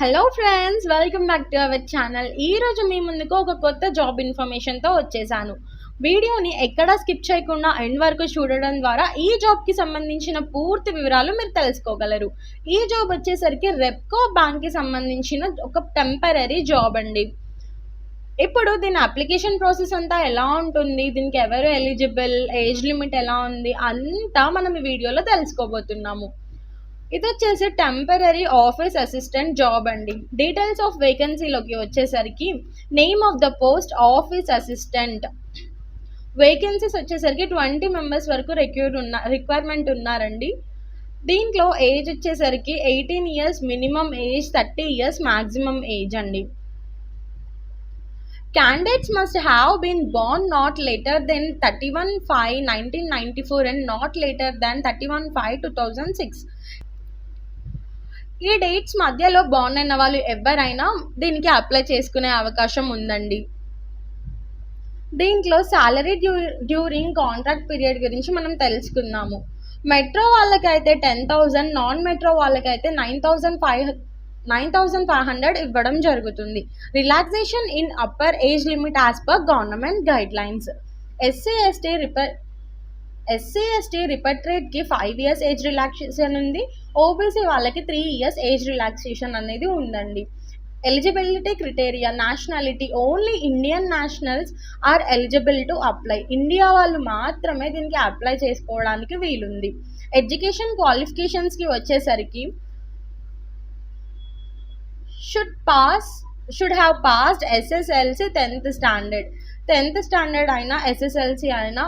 Hello friends welcome back to our channel ఈ రోజు మీ ముందుకు ఒక కొత్త జాబ్ ఇన్ఫర్మేషన్తో వచ్చేసాను. వీడియోని ఎక్కడా స్కిప్ చేయకుండా ఎండ్ వరకు చూడడం ద్వారా ఈ జాబ్కి సంబంధించిన పూర్తి వివరాలు మీరు తెలుసుకోగలరు. ఈ జాబ్ వచ్చేసరికి రెప్కో బ్యాంక్కి సంబంధించిన ఒక టెంపరీ జాబ్ అండి. ఇప్పుడు దీని అప్లికేషన్ ప్రాసెస్ అంతా ఎలా ఉంటుంది? దీనికి ఎవరు ఎలిజిబుల్ ఏజ్ లిమిట్ ఎలా ఉంది? అంతా మనం ఈ వీడియోలో తెలుసుకోబోతున్నాము. ఇది వచ్చేసి టెంపరీ ఆఫీస్ అసిస్టెంట్ జాబ్ అండి డీటెయిల్స్ ఆఫ్ వేకెన్సీలోకి వచ్చేసరికి name of the post office assistant vacancies వచ్చేసరికి ట్వంటీ మెంబర్స్ వరకు రిక్యూర్ ఉన్న రిక్వైర్మెంట్ ఉన్నారండి. దీంట్లో ఏజ్ వచ్చేసరికి eighteen years minimum age thirty years maximum age అండి. Candidates must have been born not later than 31 5 1994 and not later than 31 5 2006 ఈ dates మధ్యలో బాండ్ అయిన వాళ్ళు ఎవరైనా దీనికి అప్లై చేసుకునే అవకాశం ఉందండి. దీంట్లో salary due during contract period గురించి మనం తెలుసుకుందాము మెట్రో వాళ్ళకైతే టెన్ థౌజండ్ నాన్ మెట్రో వాళ్ళకైతే nine thousand five nine thousand five hundred ఇవ్వడం జరుగుతుంది. Relaxation in upper age limit as per government guideline SC ST reaper SC ST రిపట్రేట్కి five years age relaxation ఉంది. OBC వాళ్ళకి three years age relaxation అనేది ఉందండి. Eligibility criteria nationality only Indian nationals are eligible to apply India వాళ్ళు మాత్రమే దీనికి apply చేసుకోవడానికి వీలుంది. ఎడ్యుకేషన్ క్వాలిఫికేషన్స్కి వచ్చేసరికి should pass should have passed SSLC tenth standard tenth standard అయినా ఎస్ఎస్ఎల్సి అయినా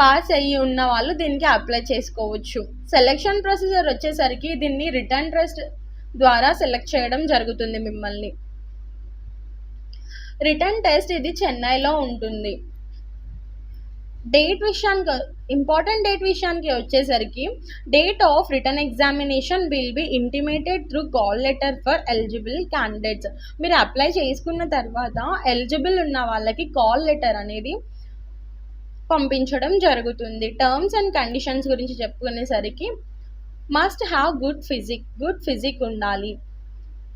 పాస్ అయ్యి ఉన్న వాళ్ళు దీనికి అప్లై చేసుకోవచ్చు. సెలెక్షన్ ప్రొసీజర్ వచ్చేసరికి దీన్ని రిటర్న్ టెస్ట్ ద్వారా సెలెక్ట్ చేయడం జరుగుతుంది మిమ్మల్ని. రిటర్న్ టెస్ట్ ఇది చెన్నైలో ఉంటుంది. డేట్ విషయానికి ఇంపార్టెంట్ డేట్ విషయానికి వచ్చేసరికి date of return examination will be intimated through call letter for eligible candidates మీరు అప్లై చేసుకున్న తర్వాత ఎలిజిబుల్ ఉన్న వాళ్ళకి కాల్ లెటర్ అనేది పంపించడం జరుగుతుంది. టర్మ్స్ అండ్ కండిషన్స్ గురించి చెప్పుకునేసరికి must have good physique good physique ఉండాలి.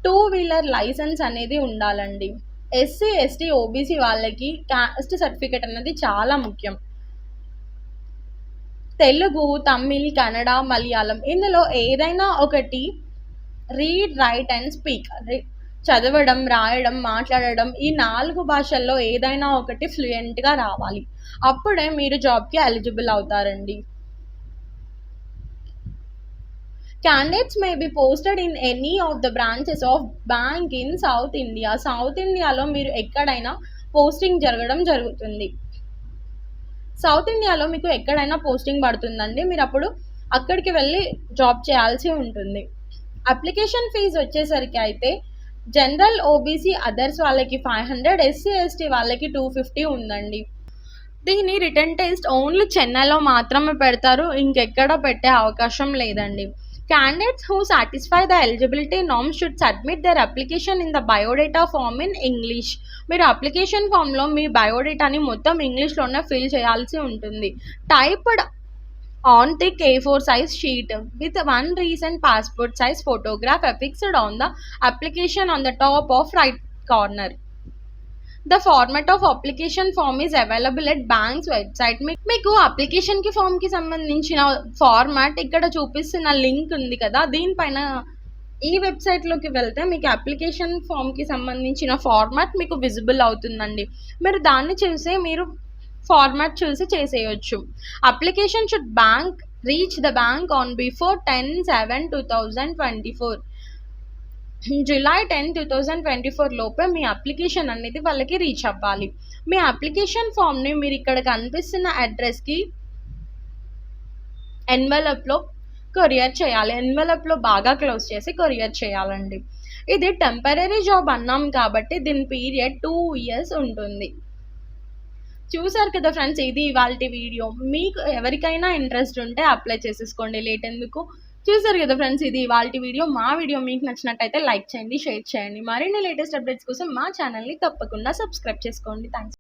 టూ వీలర్ లైసెన్స్ అనేది ఉండాలండి. ఎస్సీ ఎస్టీ ఓబీసీ వాళ్ళకి కాస్ట్ సర్టిఫికేట్ అనేది చాలా ముఖ్యం. తెలుగు తమిళ్ కన్నడ మలయాళం ఇందులో ఏదైనా ఒకటి రీడ్ రైట్ అండ్ స్పీక్ చదవడం రాయడం మాట్లాడడం ఈ నాలుగు భాషల్లో ఏదైనా ఒకటి ఫ్లూయెంట్గా రావాలి. అప్పుడే మీరు జాబ్కి ఎలిజిబుల్ అవుతారండి. Candidates may be posted in any of the branches of bank in south India south ఇండియాలో మీరు ఎక్కడైనా పోస్టింగ్ జరగడం జరుగుతుంది. సౌత్ ఇండియాలో మీకు ఎక్కడైనా పోస్టింగ్ పడుతుందండి. మీరు అప్పుడు అక్కడికి వెళ్ళి జాబ్ చేయాల్సి ఉంటుంది. అప్లికేషన్ ఫీజు వచ్చేసరికి అయితే జనరల్ ఓబీసీ అదర్స్ వాళ్ళకి ఫైవ్ హండ్రెడ్ ఎస్సీ ఎస్టీ వాళ్ళకి టూ ఫిఫ్టీ ఉందండి. దీని రిటర్న్ టెస్ట్ ఓన్లీ చెన్నైలో మాత్రమే పెడతారు ఇంకెక్కడ పెట్టే అవకాశం లేదండి. Candidates who satisfy the eligibility norms should submit their application in the biodata form in English మీరు అప్లికేషన్ ఫామ్లో మీ బయోడేటాని మొత్తం ఇంగ్లీష్లోనే ఫిల్ చేయాల్సి ఉంటుంది. Typed on thick A4 size sheet with one recent passport size photograph affixed on the application on the top of right corner. The format of application form is available at bank's website మీకు అప్లికేషన్కి ఫామ్కి సంబంధించిన format ఇక్కడ చూపిస్తున్న link ఉంది కదా దీనిపైన ఈ వెబ్సైట్లోకి వెళ్తే మీకు అప్లికేషన్ ఫామ్కి సంబంధించిన ఫార్మాట్ మీకు విజిబుల్ అవుతుందండి మీరు దాన్ని చూసే మీరు ఫార్మాట్ చూసి చేసేయచ్చు. Application should bank reach the bank on before ten seven two thousand twenty four July ten two thousand twenty four లోపే మీ అప్లికేషన్ అనేది వాళ్ళకి రీచ్ అవ్వాలి. మీ అప్లికేషన్ ఫామ్ని మీరు ఇక్కడ కనిపిస్తున్న అడ్రస్కి ఎన్వెలప్లో కొరియర్ చేయాలి. ఎన్వెలప్లో బాగా క్లోజ్ చేసి కొరియర్ చేయాలండి. ఇది టెంపరీ జాబ్ అన్నాం కాబట్టి దీని పీరియడ్ టూ ఇయర్స్ ఉంటుంది. చూసారు కదా ఫ్రెండ్స్ ఇది ఇవాళ వీడియో. మీకు ఎవరికైనా ఇంట్రెస్ట్ ఉంటే అప్లై చేసేసుకోండి. లేట్ ఎందుకు? చూసారు కదా ఫ్రెండ్స్ ఇది ఇవాళ వీడియో. మా వీడియో మీకు నచ్చినట్టయితే లైక్ చేయండి షేర్ చేయండి. మరిన్ని లేటెస్ట్ అప్డేట్స్ కోసం మా ఛానల్ని తప్పకుండా సబ్స్క్రైబ్ చేసుకోండి. థ్యాంక్స్